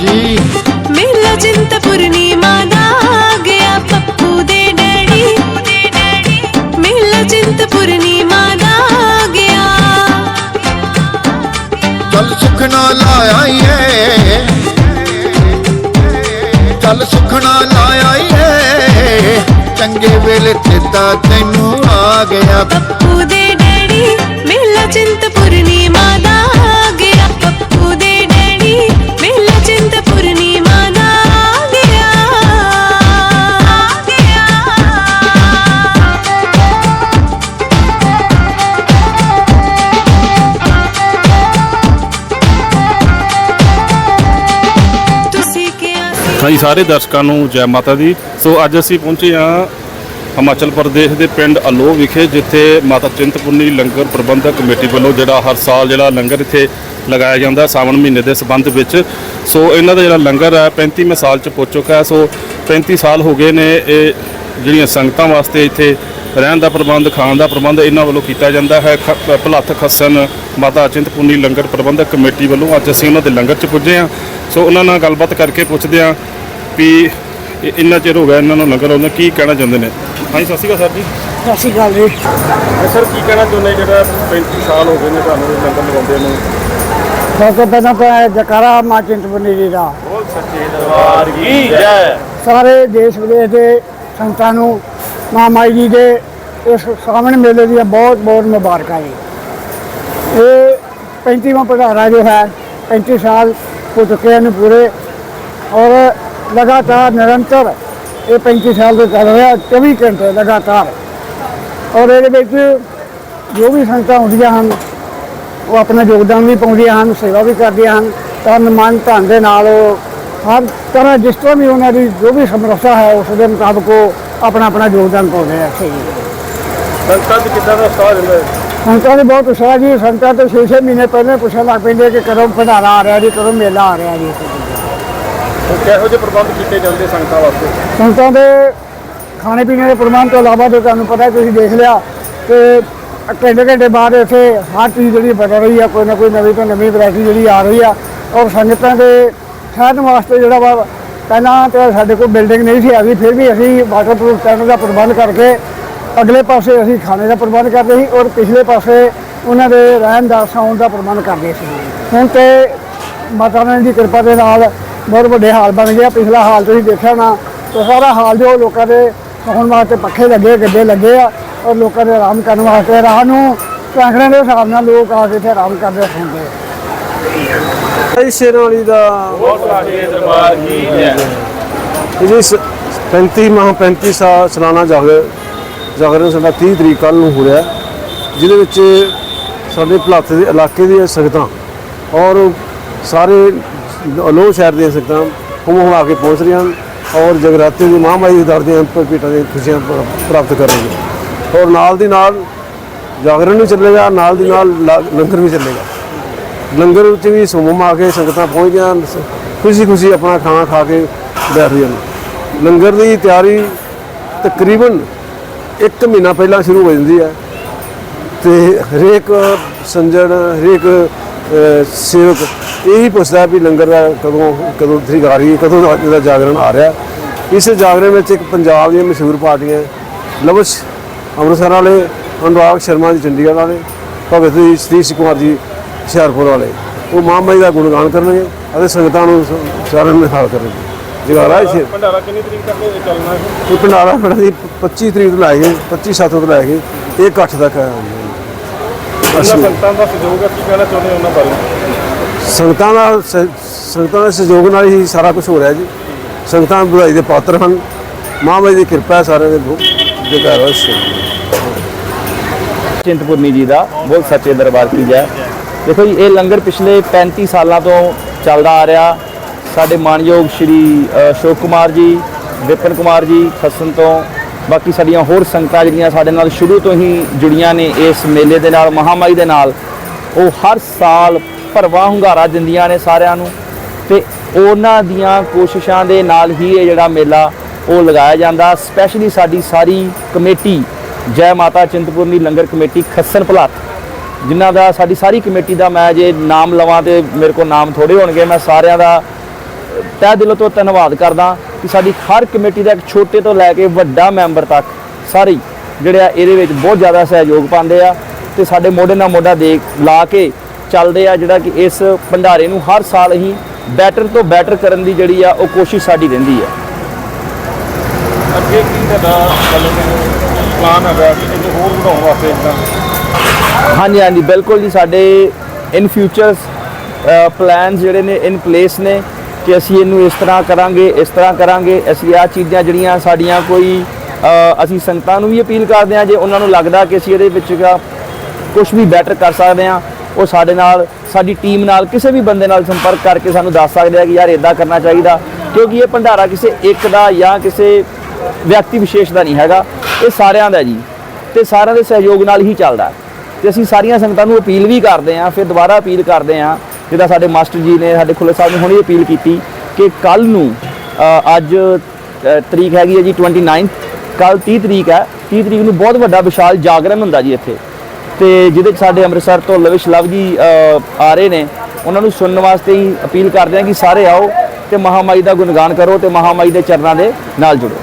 ਜੀ। ਮੇਲਾ ਚਿੰਤਪੁਰਨੀ ਮਾਦਾ ਆ ਗਿਆ ਪੱਪੂ ਦੇ ਡੈਡੀ। ਮੇਲਾ ਚਿੰਤਪੁਰਨੀ ਮਾਦਾ ਆ ਗਿਆ। ਚੱਲ ਸੁਖਣਾ ਲਾਇਆ ਏ ਚੱਲ ਸੁਖਣਾ ਲਾਇਆ ਏ ਚੰਗੇ ਵੇਲੇ ਚੇਤਾ ਤੈਨੂੰ ਆ ਗਿਆ। ਪੱਪੂ ਦੇ ਡੈਡੀ ਮੇਲਾ ਚਿੰਤਪੁਰਨੀ ਮਾਦਾ ਕਿਹਾ ਸੀ ਸਾਰੇ ਦਰਸ਼ਕਾਂ ਨੂੰ ਜੈ ਮਾਤਾ ਦੀ। ਸੋ ਅੱਜ ਅਸੀਂ ਪਹੁੰਚੇ ਹਾਂ ਹਿਮਾਚਲ ਪ੍ਰਦੇਸ਼ ਦੇ ਪਿੰਡ ਅਲੋ ਵਿਖੇ, ਜਿੱਥੇ ਮਾਤਾ ਚਿੰਤਪੁਰਨੀ ਲੰਗਰ ਪ੍ਰਬੰਧਕ ਕਮੇਟੀ ਵੱਲੋਂ ਜਿਹੜਾ ਹਰ ਸਾਲ ਜਿਹੜਾ ਲੰਗਰ ਇੱਥੇ ਲਗਾਇਆ ਜਾਂਦਾ ਸਾਵਣ ਮਹੀਨੇ ਦੇ ਸਬੰਧ ਵਿੱਚ। ਸੋ ਇਹਨਾਂ ਦਾ ਜਿਹੜਾ ਲੰਗਰ ਹੈ 35वें ਸਾਲ ਚ ਪਹੁੰਚ ਚੁੱਕਾ ਹੈ। ਸੋ 35 ਸਾਲ ਹੋ ਗਏ ਨੇ ਇਹ ਜਿਹੜੀਆਂ ਸੰਗਤਾਂ ਵਾਸਤੇ ਇੱਥੇ ਰਹਿਣ ਦਾ ਪ੍ਰਬੰਧ ਖਾਣ ਦਾ ਪ੍ਰਬੰਧ ਇਹਨਾਂ ਵੱਲੋਂ ਕੀਤਾ ਜਾਂਦਾ ਹੈ। ਭਲੱਥ ਖੱਸਨ ਮਾਤਾ ਚਿੰਤਪੁਰਨੀ ਲੰਗਰ ਪ੍ਰਬੰਧਕ ਕਮੇਟੀ ਵੱਲੋਂ ਅੱਜ ਅਸੀਂ ਉਹਨਾਂ ਦੇ ਲੰਗਰ 'ਚ ਪੁੱਜੇ ਹਾਂ। ਸੋ ਉਹਨਾਂ ਨਾਲ ਗੱਲਬਾਤ ਕਰਕੇ ਪੁੱਛਦੇ ਹਾਂ ਵੀ ਇੰਨਾ ਚਿਰ ਹੋ ਗਿਆ ਇਹਨਾਂ ਨੂੰ ਲੰਗਰ ਆਉਂਦੇ ਕੀ ਕਹਿਣਾ ਚਾਹੁੰਦੇ ਨੇ? ਹਾਂਜੀ ਸਤਿ ਸ਼੍ਰੀ ਅਕਾਲ ਸਰ ਜੀ। ਸਤਿ ਸ਼੍ਰੀ ਅਕਾਲ ਜੀ। ਸਰ ਕੀ ਕਹਿਣਾ ਚਾਹੁੰਦੇ ਜਿਹੜਾ 35 ਸਾਲ ਹੋ ਗਏ ਨੇ ਤੁਹਾਨੂੰ ਲੰਗਰ ਲਗਾਉਂਦੇ ਨੂੰ? ਸਭ ਤੋਂ ਪਹਿਲਾਂ ਤਾਂ ਜਕਾਰਾ ਮਾਂ ਚਿੰਤਪੁਰਨੀ ਜੀ ਦਾ। ਬੋਲ ਸੱਚੇ ਦਰਬਾਰ ਕੀ ਜੈ। ਸਾਰੇ ਦੇਸ਼ ਵਿਦੇਸ਼ ਦੇ ਸੰਤਾਂ ਨੂੰ ਮਾਂ ਮਾਈ ਜੀ ਦੇ ਇਸ ਸਾਵਣ ਮੇਲੇ ਦੀਆਂ ਬਹੁਤ ਬਹੁਤ ਮੁਬਾਰਕਾਂ ਜੀ। ਇਹ 35ਵਾਂ ਪਧਾਰਾ ਜੋ ਹੈ 35 ਸਾਲ ਹੋ ਚੁੱਕੇ ਹਨ ਪੂਰੇ ਔਰ ਲਗਾਤਾਰ ਨਿਰੰਤਰ ਇਹ 35 ਸਾਲ ਤੋਂ ਚੱਲ ਰਿਹਾ 24 ਘੰਟੇ ਲਗਾਤਾਰ। ਔਰ ਇਹਦੇ ਵਿੱਚ ਜੋ ਵੀ ਸੰਗਤਾਂ ਹੁੰਦੀਆਂ ਹਨ, ਉਹ ਆਪਣਾ ਯੋਗਦਾਨ ਵੀ ਪਾਉਂਦੀਆਂ ਹਨ, ਸੇਵਾ ਵੀ ਕਰਦੀਆਂ ਹਨ। ਤਨ, ਮਨ, ਧਨ ਦੇ ਨਾਲ ਉਹ ਹਰ ਤਰ੍ਹਾਂ ਜਿਸ ਤਰ੍ਹਾਂ ਵੀ ਉਹਨਾਂ ਦੀ ਜੋ ਵੀ ਸਮਰੱਥਾ ਹੈ, ਉਸ ਦੇ ਮੁਤਾਬਕ ਉਹ ਆਪਣਾ ਆਪਣਾ ਯੋਗਦਾਨ ਪਾਉਂਦੇ ਆ। ਇੱਥੇ ਜੀ ਸੰਗਤਾਂ ਦੀ ਕਿੱਦਾਂ ਦਾ ਉਤਸ਼ਾਹ ਰਹਿੰਦਾ ਹੈ ਸੰਗਤਾਂ ਦੇ ਬਹੁਤ ਉਤਸ਼ਾਹ ਜੀ। ਸੰਗਤਾਂ ਤੋਂ 6-6 ਮਹੀਨੇ ਪਹਿਲਾਂ ਪੁੱਛਣ ਲੱਗ ਪੈਂਦੇ ਕਿ ਕਦੋਂ ਭੰਡਾਰਾ ਆ ਰਿਹਾ ਜੀ ਕਦੋਂ ਮੇਲਾ ਆ ਰਿਹਾ ਜੀ। ਤੇ ਕਿਹੋ ਜਿਹੇ ਪ੍ਰਬੰਧ ਕੀਤੇ ਜਾਂਦੇ ਸੰਗਤਾਂ ਵਾਸਤੇ? ਸੰਗਤਾਂ ਦੇ ਖਾਣੇ ਪੀਣੇ ਦੇ ਪ੍ਰਬੰਧ ਤੋਂ ਇਲਾਵਾ ਤੇ ਤੁਹਾਨੂੰ ਪਤਾ ਤੁਸੀਂ ਦੇਖ ਲਿਆ ਕਿ ਘੰਟੇ ਘੰਟੇ ਬਾਅਦ ਇੱਥੇ ਹਰ ਚੀਜ਼ ਜਿਹੜੀ ਬਦਲ ਰਹੀ ਆ ਕੋਈ ਨਾ ਕੋਈ ਨਵੀਂ ਤੋਂ ਨਵੀਂ ਵੈਰਾਈਟੀ ਜਿਹੜੀ ਆ ਰਹੀ ਆ ਔਰ ਸੰਗਤਾਂ ਦੇ ਠਹਿਰਨ ਵਾਸਤੇ ਜਿਹੜਾ ਵਾ ਪਹਿਲਾਂ ਤੇ ਸਾਡੇ ਕੋਲ ਬਿਲਡਿੰਗ ਨਹੀਂ ਸੀ ਹੈਗੀ, ਫਿਰ ਵੀ ਅਸੀਂ ਵਾਟਰਪ੍ਰੂਫ ਟੈਂਟ ਦਾ ਪ੍ਰਬੰਧ ਕਰਕੇ ਅਗਲੇ ਪਾਸੇ ਅਸੀਂ ਖਾਣੇ ਦਾ ਪ੍ਰਬੰਧ ਕਰਦੇ ਸੀ ਔਰ ਪਿਛਲੇ ਪਾਸੇ ਉਹਨਾਂ ਦੇ ਰਹਿਣ ਦਾ, ਸੌਣ ਦਾ ਪ੍ਰਬੰਧ ਕਰਦੇ ਸੀ। ਹੁਣ ਤੇ ਮਾਤਾ ਰਾਣੀ ਦੀ ਕਿਰਪਾ ਦੇ ਨਾਲ ਬਹੁਤ ਵੱਡੇ ਹਾਲ ਬਣ ਗਿਆ ਪਿਛਲਾ ਹਾਲ ਤੁਸੀਂ ਦੇਖਿਆ ਨਾ ਤੇ ਸਾਰਾ ਹਾਲ ਜੋ ਲੋਕਾਂ ਦੇ ਸੌਣ ਵਾਸਤੇ ਪੱਖੇ ਲੱਗੇ ਗੱਦੇ ਲੱਗੇ ਆ ਔਰ ਲੋਕਾਂ ਦੇ ਆਰਾਮ ਕਰਨ ਵਾਸਤੇ ਰਾਹ ਨੂੰ ਸੈਂਕੜਿਆਂ ਦੇ ਹਿਸਾਬ ਨਾਲ ਲੋਕ ਆ ਕੇ ਇੱਥੇ ਆਰਾਮ ਕਰਦੇ ਹੁੰਦੇ ਜੀ ਸ਼ੇਰਾਂ ਵਾਲੀ ਦਾ। ਦਰਬਾਰ ਕੀ ਜੈ ਜੀ ਸ- 35 ਮਾਹ 35 ਸਾਲ ਸਾਲਾਨਾ ਜਾਗਰ ਜਾਗਰਣ ਸਾਡਾ 30 ਤਰੀਕ ਕੱਲ ਨੂੰ ਹੋ ਰਿਹਾ। ਜਿਹਦੇ ਵਿੱਚ ਸਾਡੇ ਭਲਾਥੇ ਦੇ ਇਲਾਕੇ ਦੀਆਂ ਸੰਗਤਾਂ ਔਰ ਸਾਰੇ ਅਲੋਹ ਸ਼ਹਿਰ ਦੀਆਂ ਸੰਗਤਾਂ ਹੁਮ ਹੁਮ ਆ ਕੇ ਪਹੁੰਚ ਰਹੀਆਂ ਹਨ ਔਰ ਜਗਰਾਤੇ ਦੀ ਮਹਾਮਾਈ ਦੇ ਦਰ ਦੀਆਂ ਭੇਟਾਂ ਦੀਆਂ ਖੁਸ਼ੀਆਂ ਪ੍ਰ- ਪ੍ਰਾਪਤ ਕਰ ਰਹੀਆਂ ਔਰ ਨਾਲ ਦੀ ਨਾਲ ਜਾਗਰਣ ਵੀ ਚੱਲੇਗਾ ਨਾਲ ਦੀ ਨਾਲ ਲੰਗਰ ਵੀ ਚੱਲੇਗਾ। ਲੰਗਰ ਵਿੱਚ ਵੀ ਸਮੂਹ ਆ ਕੇ ਸੰਗਤਾਂ ਪਹੁੰਚ ਗਈਆਂ ਖੁਸ਼ੀ ਖੁਸ਼ੀ ਆਪਣਾ ਖਾਣਾ ਖਾ ਕੇ ਬੈਠ ਰਹੀਆਂ ਲੰਗਰ ਦੀ ਤਿਆਰੀ ਤਕਰੀਬਨ 1 ਮਹੀਨਾ ਪਹਿਲਾਂ ਸ਼ੁਰੂ ਹੋ ਜਾਂਦੀ ਹੈ ਤੇ ਹਰੇਕ ਸੰਜਣ ਹਰੇਕ ਅਹ, ਸੇਵਕ ਇਹੀ ਪੁੱਛਦਾ ਵੀ ਲੰਗਰ ਦਾ ਕਦੋਂ ਕਦੋਂ ਤਰੀਕ ਆ ਰਹੀ ਹੈ ਕਦੋਂ ਦਾ ਇਹਦਾ ਜਾਗਰਣ ਆ ਰਿਹਾ। ਇਸ ਜਾਗਰਣ ਵਿੱਚ ਇੱਕ ਪੰਜਾਬ ਦੀਆਂ ਮਸ਼ਹੂਰ ਪਾਰਟੀਆਂ ਲਵਸ਼ ਅੰਮ੍ਰਿਤਸਰ ਵਾਲੇ ਅਨੁਰਾਗ ਸ਼ਰਮਾ ਜੀ ਚੰਡੀਗੜ੍ਹ ਵਾਲੇ ਭਗਤ ਜੀ ਸਤੀਸ਼ ਕੁਮਾਰ ਜੀ ਹੁਸ਼ਿਆਰਪੁਰ ਵਾਲੇ। ਉਹ ਮਹਾਮਾਈ ਦਾ ਗੁਣਗਾਨ ਕਰਨਗੇ ਅਤੇ ਸੰਗਤਾਂ ਨੂੰ ਸਾਰਿਆਂ ਨੂੰ ਨਿਹਾਲ ਕਰਨਗੇ। ਜਗਾਰਾ ਇਸੇ ਭੰਡਾਰਾ ਕਿੰਨੀ ਤਰੀਕ ਤੱਕ ਚੱਲਣਾ ਹੈ? ਇਹ ਭੰਡਾਰਾ ਬੜਾ ਜੀ 25 ਤਰੀਕ ਤੋਂ ਲੈ ਕੇ 25 ਸੱਤ ਤੋਂ ਲੈ ਕੇ ਇਹ ਇਕੱਠ ਤੱਕ ਅਸੀਂ ਸੰਗਤਾਂ ਦਾ ਸਹਿਯੋਗ ਹੈ ਕੀ ਕਹਿਣਾ ਚਾਹੁੰਦੇ ਉਹਨਾਂ ਬਾਰੇ? ਸੰਗਤਾਂ ਦਾ ਸੰਗਤਾਂ ਦੇ ਸਹਿਯੋਗ ਨਾਲ ਹੀ ਸਾਰਾ ਕੁਝ ਹੋ ਰਿਹਾ ਜੀ। ਸੰਗਤਾਂ ਵਧਾਈ ਦੇ ਪਾਤਰ ਹਨ। ਮਹਾਮਾਈ ਦੀ ਕਿਰਪਾ ਹੈ ਸਾਰਿਆਂ ਦੇ ਜਗਾਰਾ ਇਸੇ ਚਿੰਤਪੁਰਨੀ ਜੀ ਦਾ ਬਹੁਤ ਸੱਚੇ ਦਰਬਾਰ ਕੀ ਜੈ। ਦੇਖੋ ਜੀ ਇਹ ਲੰਗਰ ਪਿਛਲੇ 35 ਸਾਲਾਂ ਤੋਂ ਚੱਲਦਾ ਆ ਰਿਹਾ। ਸਾਡੇ ਮਾਨਯੋਗ ਸ਼੍ਰੀ ਅ, ਅਸ਼ੋਕ ਕੁਮਾਰ ਜੀ ਵਿਪਨ ਕੁਮਾਰ ਜੀ ਖਸਨ ਤੋਂ ਬਾਕੀ ਸਾਡੀਆਂ ਹੋਰ ਸੰਗਤਾਂ ਜਿਹੜੀਆਂ ਸਾਡੇ ਨਾਲ ਸ਼ੁਰੂ ਤੋਂ ਹੀ ਜੁੜੀਆਂ ਨੇ ਇਸ ਮੇਲੇ ਦੇ ਨਾਲ ਮਹਾਮਾਈ ਦੇ ਨਾਲ ਉਹ ਹਰ ਸਾਲ ਭਰਵਾਂ ਹੁੰਗਾਰਾ ਦਿੰਦੀਆਂ ਨੇ ਸਾਰਿਆਂ ਨੂੰ ਤੇ ਉਹਨਾਂ ਦੀਆਂ ਕੋਸ਼ਿਸ਼ਾਂ ਦੇ ਨਾਲ ਹੀ ਇਹ ਜਿਹੜਾ ਮੇਲਾ ਉਹ ਲਗਾਇਆ ਜਾਂਦਾ। ਸਪੈਸ਼ਲੀ ਸਾਡੀ ਸਾਰੀ ਕਮੇਟੀ ਜੈ ਮਾਤਾ ਚਿੰਤਪੁਰਨੀ ਲੰਗਰ ਕਮੇਟੀ ਖੱਸਨ ਭਲਾਤ ਜਿਨ੍ਹਾਂ ਦਾ ਸਾਡੀ ਸਾਰੀ ਕਮੇਟੀ ਦਾ ਮੈਂ ਜੇ ਨਾਮ ਲਵਾਂ ਤੇ ਮੇਰੇ ਕੋਲ ਨਾਮ ਥੋੜੇ ਹੋਣਗੇ, ਮੈਂ ਸਾਰਿਆਂ ਦਾ ਤਹਿ ਦਿਲੋਂ ਤੋਂ ਧੰਨਵਾਦ ਕਰਦਾ ਕਿ ਸਾਡੀ ਹਰ ਕਮੇਟੀ ਦਾ ਇੱਕ ਛੋਟੇ ਤੋਂ ਲੈ ਕੇ ਵੱਡਾ ਮੈਂਬਰ ਤੱਕ ਸਾਰੇ ਜਿਹੜੇ ਆ ਇਹਦੇ ਵਿੱਚ ਬਹੁਤ ਜ਼ਿਆਦਾ ਸਹਿਯੋਗ ਪਾਉਂਦੇ ਆ ਤੇ ਸਾਡੇ ਮੋਢੇ ਨਾਲ ਮੋਢਾ ਦੇ ਲਾ ਕੇ ਚੱਲਦੇ ਆ ਜਿਹੜਾ ਕਿ ਇਸ ਭੰਡਾਰੇ ਨੂੰ ਹਰ ਸਾਲ ਹੀ ਬੈਟਰ ਤੋਂ ਬੈਟਰ ਕਰਨ ਦੀ ਜਿਹੜੀ ਆ ਉਹ ਕੋਸ਼ਿਸ਼ ਸਾਡੀ ਰਹਿੰਦੀ ਆ। ਅੱਗੇ ਕੀ ਤੁਹਾਡਾ ਪਲਾਨ ਹੈਗਾ ਕਿ ਇਹਨੂੰ ਹੋਰ ਵਧਾਉਣ ਵਾਸਤੇ ਇਦਾਂ ਹਾਂਜੀ ਹਾਂਜੀ, ਬਿਲਕੁਲ ਜੀ, ਸਾਡੇ ਇਨ ਫਿਊਚਰਸ ਪਲਾਨਸ ਜਿਹੜੇ ਨੇ ਇਨ ਪਲੇਸ ਨੇ ਕਿ ਅਸੀਂ ਇਹਨੂੰ ਇਸ ਤਰ੍ਹਾਂ ਕਰਾਂਗੇ, ਇਸ ਤਰ੍ਹਾਂ ਕਰਾਂਗੇ। ਅਸੀਂ ਆਹ ਚੀਜ਼ਾਂ ਜਿਹੜੀਆਂ ਸਾਡੀਆਂ ਕੋਈ ਅਸੀਂ ਸੰਗਤਾਂ ਨੂੰ ਵੀ ਅਪੀਲ ਕਰਦੇ ਹਾਂ, ਜੇ ਉਹਨਾਂ ਨੂੰ ਲੱਗਦਾ ਕਿ ਅਸੀਂ ਇਹਦੇ ਵਿੱਚ ਕੁਝ ਵੀ ਬੈਟਰ ਕਰ ਸਕਦੇ ਹਾਂ, ਉਹ ਸਾਡੇ ਨਾਲ, ਸਾਡੀ ਟੀਮ ਨਾਲ, ਕਿਸੇ ਵੀ ਬੰਦੇ ਨਾਲ ਸੰਪਰਕ ਕਰਕੇ ਸਾਨੂੰ ਦੱਸ ਸਕਦੇ ਆ ਕਿ ਯਾਰ ਇਦਾਂ ਕਰਨਾ ਚਾਹੀਦਾ। ਕਿਉਂਕਿ ਇਹ ਭੰਡਾਰਾ ਕਿਸੇ ਇੱਕ ਦਾ ਜਾਂ ਕਿਸੇ ਵਿਅਕਤੀ ਵਿਸ਼ੇਸ਼ ਦਾ ਨਹੀਂ ਹੈਗਾ, ਇਹ ਸਾਰਿਆਂ ਦਾ ਜੀ। ਤੇ ਸਾਰਿਆਂ ਦੇ ਸਹਿਯੋਗ ਨਾਲ ਹੀ ਚੱਲਦਾ। ਹੈ। ਤੇ ਅਸੀਂ ਸਾਰੀਆਂ ਸੰਗਤਾਂ ਨੂੰ ਅਪੀਲ ਵੀ ਕਰਦੇ ਹਾਂ, ਫਿਰ ਦੁਬਾਰਾ ਅਪੀਲ ਕਰਦੇ ਹਾਂ, ਜਿੱਦਾਂ ਸਾਡੇ ਮਾਸਟਰ ਜੀ ਨੇ, ਸਾਡੇ ਖੁੱਲੇ ਸਾਹਿਬ ਨੇ ਹੁਣੇ ਅਪੀਲ ਕੀਤੀ ਕਿ ਕੱਲ ਨੂੰ ਅੱਜ ਤਰੀਕ ਹੈਗੀ ਹੈ ਜੀ 29 ਕੱਲ 30 ਤਰੀਕ ਹੈ 30 ਤਰੀਕ ਨੂੰ ਬਹੁਤ ਵੱਡਾ ਵਿਸ਼ਾਲ ਜਾਗਰਣ ਹੁੰਦਾ ਜੀ ਇੱਥੇ। ਤੇ ਜਿਹਦੇ 'ਚ ਸਾਡੇ ਅੰਮ੍ਰਿਤਸਰ ਤੋਂ ਲਵਿਸ਼ ਲਵ ਜੀ ਆ ਰਹੇ ਨੇ, ਉਹਨਾਂ ਨੂੰ ਸੁਣਨ ਵਾਸਤੇ ਹੀ ਅਪੀਲ ਕਰਦੇ ਹਾਂ ਕਿ ਸਾਰੇ ਆਓ ਤੇ ਮਹਾਮਾਈ ਦਾ ਗੁਣਗਾਨ ਕਰੋ ਤੇ ਮਹਾਮਾਈ ਦੇ ਚਰਨਾਂ ਦੇ ਨਾਲ ਜੁੜੋ।